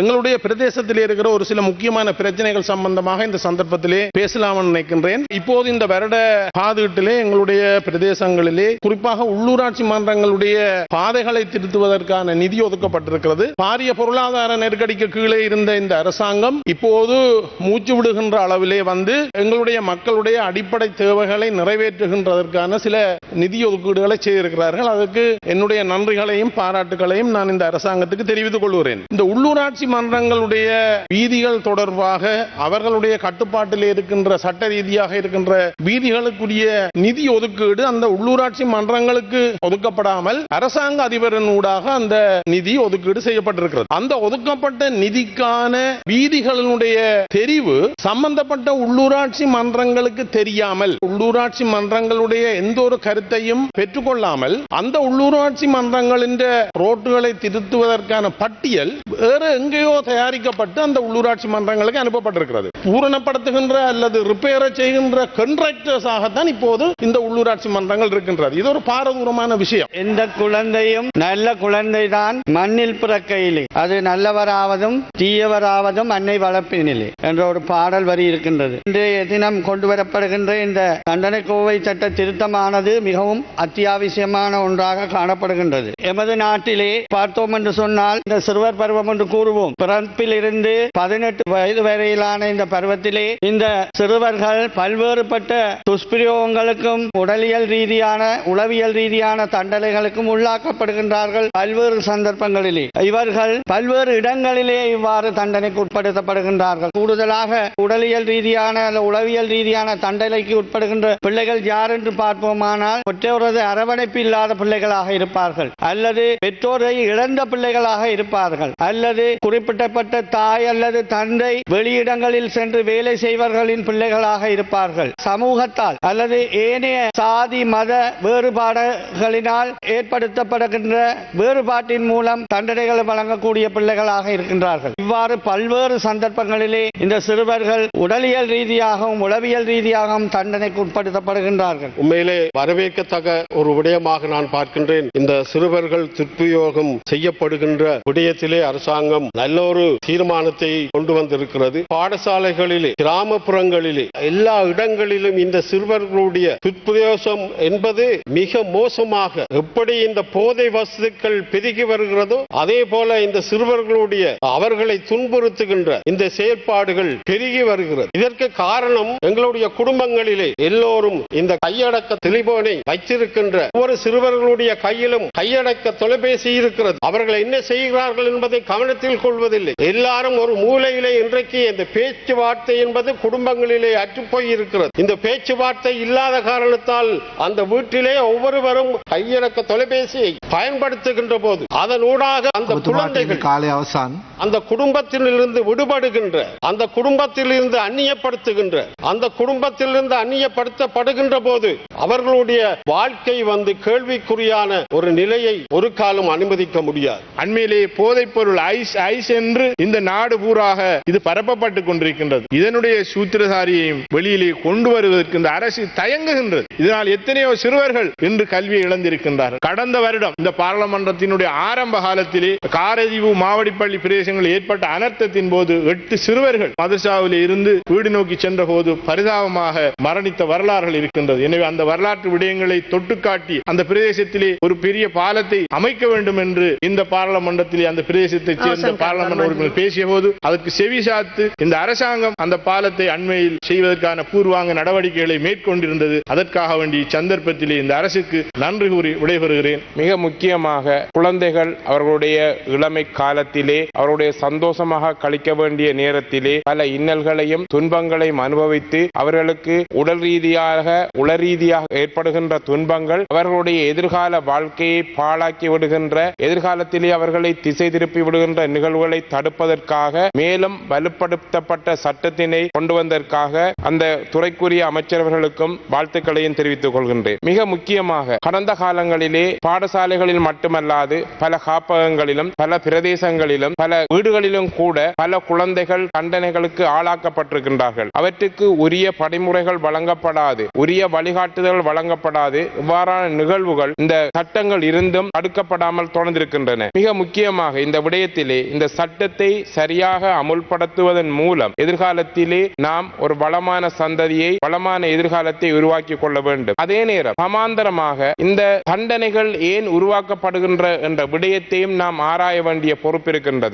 எங்களுடைய பிரதேசத்தில் இருக்கிற ஒரு சில முக்கியமான பிரச்சனைகள் சம்பந்தமாக இந்த சந்தர்ப்பத்திலே பேசலாம்னு நினைக்கின்றேன். இப்போது இந்த வருட பாதுகாட்டிலே எங்களுடைய பிரதேசங்களிலே குறிப்பாக உள்ளூராட்சி மன்றங்களுடைய பாதைகளை திருத்துவதற்கான நிதி ஒதுக்கப்பட்டிருக்கிறது. பாரிய பொருளாதார நெருக்கடிக்கு கீழே இருந்த இந்த அரசாங்கம் இப்போது மூச்சு விடுகின்ற அளவிலே வந்து எங்களுடைய மக்களுடைய அடிப்படை தேவைகளை நிறைவேற்றுகின்றதற்கான சில நிதி ஒதுக்கீடுகளை செய்திருக்கிறார்கள். அதற்கு என்னுடைய நன்றிகளையும் பாராட்டுகளையும் நான் இந்த அரசாங்கத்துக்கு தெரிவித்துக் கொள்கிறேன். இந்த உள்ளூராட்சி மன்றங்களுடைய வீதிகள் தொடர்பாக அவர்களுடைய கட்டுப்பாட்டில் இருக்கின்ற சட்ட ரீதியாக இருக்கின்ற வீதிகளுக்குரிய நிதி ஒதுக்கீடு அந்த உள்ளூராட்சி மன்றங்களுக்கு ஒதுக்கப்படாமல் அரசாங்க அதிபரின் ஊடாக அந்த நிதி ஒதுக்கீடு செய்யப்பட்டிருக்கிறது. அந்த ஒதுக்கப்பட்ட நிதிக்கான வீதிகளினுடைய தெரிவு சம்பந்தப்பட்ட உள்ளூராட்சி மன்றங்களுக்கு தெரியாமல் உள்ளூராட்சி மன்றங்களுடைய எந்த ஒரு கருத்தையும் பெற்றுக்கொள்ளாமல் அந்த உள்ளூராட்சி மன்றங்களின் ரோட்டுகளை திருத்துவதற்கான பட்டியல் வேறு எங்கேயோ தயாரிக்கப்பட்டு அந்த உள்ளூராட்சி மன்றங்களுக்கு அனுப்பப்பட்டிருக்கிறது. பூரணப்படுத்துகின்ற அல்லது ரிப்பேரை செய்கின்ற contractors ஆகத்தான் இப்போது இந்த உள்ளூராட்சி மன்றங்கள் இருக்கின்றது. இது ஒரு பாரதூரமான விஷயம். எந்த குழந்தையும் நல்ல குழந்தைதான் மண்ணில் பிறக்கையிலே. அது நல்லவராவதும் தீயவராவதும் அன்னை வளர்ப்பினிலே என்ற ஒரு பாடல் வரி இருக்கின்றது. இன்றைய தினம் கொண்டு வரப்படுகின்ற இந்த தண்டனை கோவை சட்ட திருத்தமானது மிகவும் அத்தியாவசியமான ஒன்றாக காணப்படுகின்றது. எமது நாட்டிலே பார்த்தோம் என்று சொன்னால் இந்த சிறுவர் பருவம் என்று கூறுவோம். பிறப்பிலிருந்து பதினெட்டு வயது வரையிலான இந்த பருவத்திலே இந்த சிறுவர்கள் பல்வேறுபட்ட துஷ்பிரயோகங்களுக்கும் உடலியல் ரீதியான உளவியல் ரீதியான தண்டனைகளுக்கும் உள்ளாக்கப்படுகின்றார்கள் பல்வேறு சந்தர்ப்பங்களிலே. இவர்கள் பல்வேறு இடங்களிலே இவ்வாறு தண்டனைக்கு உட்படுத்தப்படுகின்றார்கள். கூடுதலாக உடலியல் ரீதியான அல்ல உளவியல் ரீதியான தண்டனைக்கு உட்படுகின்ற பிள்ளைகள் யார் என்று பார்ப்போமானால் பெற்றோரது அரவணைப்பு இல்லாத பிள்ளைகளாக இருப்பார்கள். அல்லது பெற்றோரை இழந்த பிள்ளைகளாக இருப்பார்கள். அல்லது குறிப்பிடப்பட்ட தாய் அல்லது தந்தை வெளியிடங்களில் சென்று வேலை செய்வர்களின் பிள்ளைகளாக இருப்பார்கள். சமூகத்தால் அல்லது ஏனைய சாதி மத வேறுபாடுகளினால் ஏற்படுத்தப்படுகின்ற வேறுபாட்டின் மூலம் தண்டனைகள் வழங்கக்கூடிய பிள்ளைகளாக இருக்கின்றார்கள். இவ்வாறு பல்வேறு சந்தர்ப்பங்களிலே இந்த சிறுவர்கள் உடலியல் ரீதியாகவும் உளவியல் ரீதியாகவும் தண்டனைக்கு உட்படுத்தப்படுகின்றார்கள். உண்மையிலே வரவேற்கத்தக்க ஒரு விடயமாக நான் பார்க்கின்றேன். இந்த சிறுவர்கள் துர்பிரயோகம் செய்யப்படுகின்ற விடயத்திலே அரசாங்கம் நல்ல ஒரு தீர்மானத்தை கொண்டு வந்திருக்கிறது. பாடசாலைகளிலே கிராமப்புறங்களிலே எல்லா இடங்களிலும் இந்த சிறுவர்களுடைய துட்பிரயோசம் என்பது மிக மோசமாக எப்படி இந்த போதை வசதிகள் பெருகி வருகிறதோ அதே போல இந்த சிறுவர்களுடைய அவர்களை துன்புறுத்துகின்ற இந்த செயற்பாடுகள் பெருகி வருகிறது. இதற்கு காரணம் எங்களுடைய குடும்பங்களிலே எல்லோரும் இந்த கையடக்க தெளிபோனை வைத்திருக்கின்ற ஒவ்வொரு சிறுவர்களுடைய கையிலும் கையடக்க தொலைபேசி இருக்கிறது. அவர்கள் என்ன செய்கிறார்கள் என்பதை கவனத்தில் கொண்டு கொள்வதில்லை. எல்லாரும் ஒரு மூலையிலே இன்றைக்கு இந்த பேச்சுவார்த்தை என்பது குடும்பங்களிலே அற்றுப்போய் இருக்கிறது. இந்த பேச்சுவார்த்தை இல்லாத காரணத்தால் அந்த வீட்டிலே ஒவ்வொருவரும் கையடக்க தொலைபேசியை பயன்படுத்துகின்ற போது அதனூடாக அந்த குழந்தைகள் காலை அவசான். அந்த குடும்பத்திலிருந்து விடுபடுகின்ற அந்த குடும்பத்திலிருந்து அந்நியப்படுத்துகின்ற அந்த குடும்பத்திலிருந்து அந்நியப்படுத்தப்படுகின்ற போது அவர்களுடைய வாழ்க்கை வந்து கேள்விக்குறியான ஒரு நிலையை ஒரு காலம் அனுமதிக்க முடியாது. அண்மையிலேயே போதைப் பொருள் ஐஸ் ஐஸ் சென்று இந்த நாடு பூராக இது பரப்பப்பட்டுக் கொண்டிருக்கின்றது. இதனுடைய சூத்திரதாரியையும் வெளியிலே கொண்டு வருவதற்கு இந்த அரசு தயங்குகின்றது. இதனால் எத்தனையோ சிறுவர்கள் இன்று கல்வியை இழந்திருக்கின்றார்கள். கடந்த வருடம் இந்த பாராளுமன்றத்தினுடைய ஆரம்ப காலத்திலே காரதீவு மாவடிப்பள்ளி பிரதேசங்களில் ஏற்பட்ட அனர்த்தத்தின் போது எட்டு சிறுவர்கள் மதுசாவில் இருந்து வீடு நோக்கி சென்ற போது பரிதாபமாக மரணித்த வரலாறுகள் இருக்கின்றது. எனவே அந்த வரலாற்று விடயங்களை தொட்டுக்காட்டி அந்த பிரதேசத்திலே ஒரு பெரிய பாலத்தை அமைக்க வேண்டும் என்று இந்த பாராளுமன்றத்திலே அந்த பிரதேசத்தை சேர்ந்த பாராளுமன்ற உறுப்பினர் பேசிய போது அதற்கு செவி சாத்து இந்த அரசாங்கம் அந்த பாலத்தை அண்மையில் செய்வதற்கான பூர்வாங்க நடவடிக்கைகளை மேற்கொண்டிருந்தது. அதற்காக வேண்டி சந்தர்ப்பத்திலே இந்த அரசுக்கு நன்றி கூறி விடைபெறுகிறேன். மிக முக்கியமாக குழந்தைகள் அவர்களுடைய இளமை காலத்திலே அவருடைய சந்தோஷமாக கழிக்க வேண்டிய நேரத்திலே பல இன்னல்களையும் துன்பங்களையும் அனுபவித்து அவர்களுக்கு உடல் ரீதியாக உள ரீதியாக ஏற்படுகின்ற துன்பங்கள் அவர்களுடைய எதிர்கால வாழ்க்கையை பாழாக்கி விடுகின்ற எதிர்காலத்திலே அவர்களை திசை திருப்பி விடுகின்ற நிகழ்வு நிகழ்வுகளை தடுப்பதற்காக மேலும் வலுப்படுத்தப்பட்ட சட்டத்தினை கொண்டு வந்ததற்காக அந்த துறைக்குரிய அமைச்சர்களுக்கும் வாழ்த்துக்களையும் தெரிவித்துக் கொள்கின்றேன். மிக முக்கியமாக கடந்த காலங்களிலே பாடசாலைகளில் மட்டுமல்லாது பல காப்பகங்களிலும் பல பிரதேசங்களிலும் பல வீடுகளிலும் கூட பல குழந்தைகள் தண்டனைகளுக்கு ஆளாக்கப்பட்டிருக்கின்றார்கள். அவற்றுக்கு உரிய படிமுறைகள் வழங்கப்படாது உரிய வழிகாட்டுதல் வழங்கப்படாது. இவ்வாறான நிகழ்வுகள் இந்த சட்டங்கள் இருந்தும் தடுக்கப்படாமல் தொடர்ந்திருக்கின்றன. மிக முக்கியமாக இந்த விடயத்திலே இந்த இந்த சட்டத்தை சரியாக அமுல்படுத்துவதன் மூலம் எதிர்காலத்திலே நாம் ஒரு வளமான சந்ததியை வளமான எதிர்காலத்தை உருவாக்கி கொள்ள வேண்டும். அதே நேரம் சமாந்தரமாக இந்த தண்டனைகள் ஏன் உருவாக்கப்படுகின்ற என்ற விடயத்தையும் நாம் ஆராய வேண்டிய பொறுப்பு இருக்கின்றது.